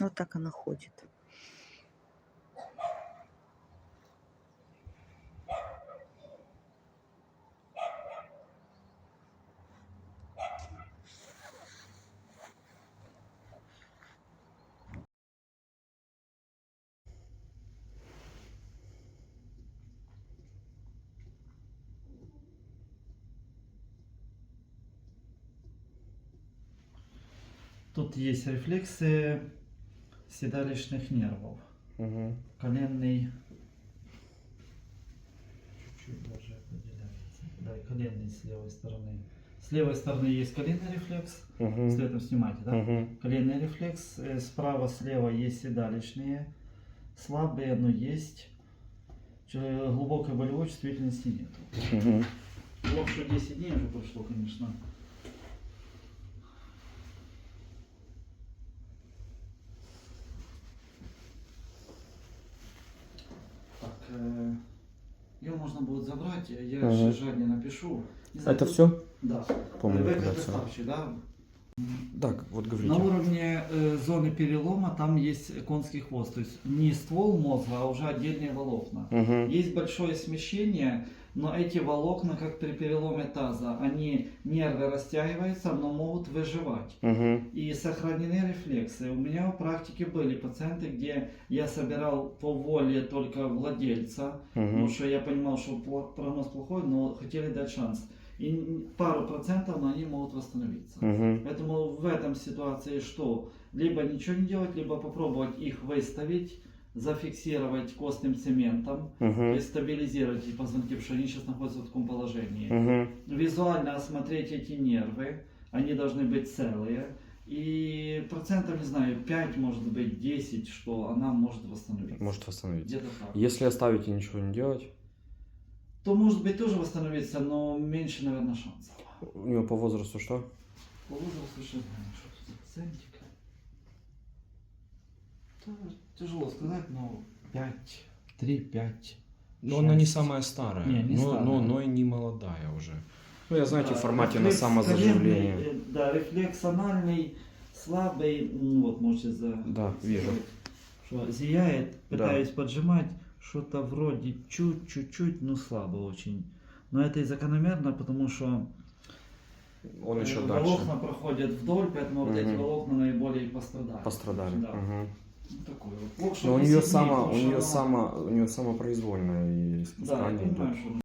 Вот так она ходит. Тут есть рефлексы седалищных нервов. Угу. Коленный чуть-чуть даже определяется. Да, и коленный с левой стороны. С левой стороны есть коленный рефлекс. Угу. С этом снимайте, да? Угу. Коленный рефлекс. э, Справа, слева есть седалищные. Слабые, но есть. Ч- Глубокой болевой чувствительности нет. Угу. Плохо, что 10 дней уже прошло, конечно. Ее можно будет забрать, я Ага. сейчас жаднее напишу. Знаю, Это тут- все? Да. Помню, доставщик, да? Так, вот На говорите. уровне э, зоны перелома там есть конский хвост, то есть не ствол мозга, а уже отдельные волокна. Угу. Есть большое смещение, но эти волокна, как при переломе таза, они нервы растягиваются, но могут выживать. Угу. И сохранены рефлексы. У меня в практике были пациенты, где я собирал по воле только владельца, потому Угу. что я понимал, что прогноз плохой, но хотели дать шанс. И пару процентов, но они могут восстановиться. Угу. Поэтому в этом ситуации что? Либо ничего не делать, либо попробовать их выставить, зафиксировать костным цементом, и Угу. стабилизировать эти позвонки, потому что они сейчас находятся в таком положении. Угу. Визуально осмотреть эти нервы, они должны быть целые. И процентов, не знаю, 5, может быть, 10, что она может восстановиться. Может восстановиться. Где-то так. Если оставить и ничего не делать, То может быть тоже восстановиться, но меньше, наверное, шансов. у него по возрасту что? По возрасту сейчас знаем, что тут тяжело сказать, но 5, 3, 5. Но она не самая старая, Не, не но, старая. но, но и не молодая уже. Ну, я знаете, Да, в формате на самозаживление. коленный, э, Да, рефлекс анальный, слабый, ну вот можете за... Да, вижу. Что зияет, Да. пытаюсь поджимать, что-то вроде чуть-чуть, но слабо очень. Но это и закономерно, потому что Он э, еще дальше волокна проходят вдоль, поэтому вот эти волокна наиболее пострадали. пострадали. Да. Угу. Ну, такое. Плохо, что Но у 10 нее само, потому у нее само, у нее самопроизвольное и Да, я спускание понимаю, идет. что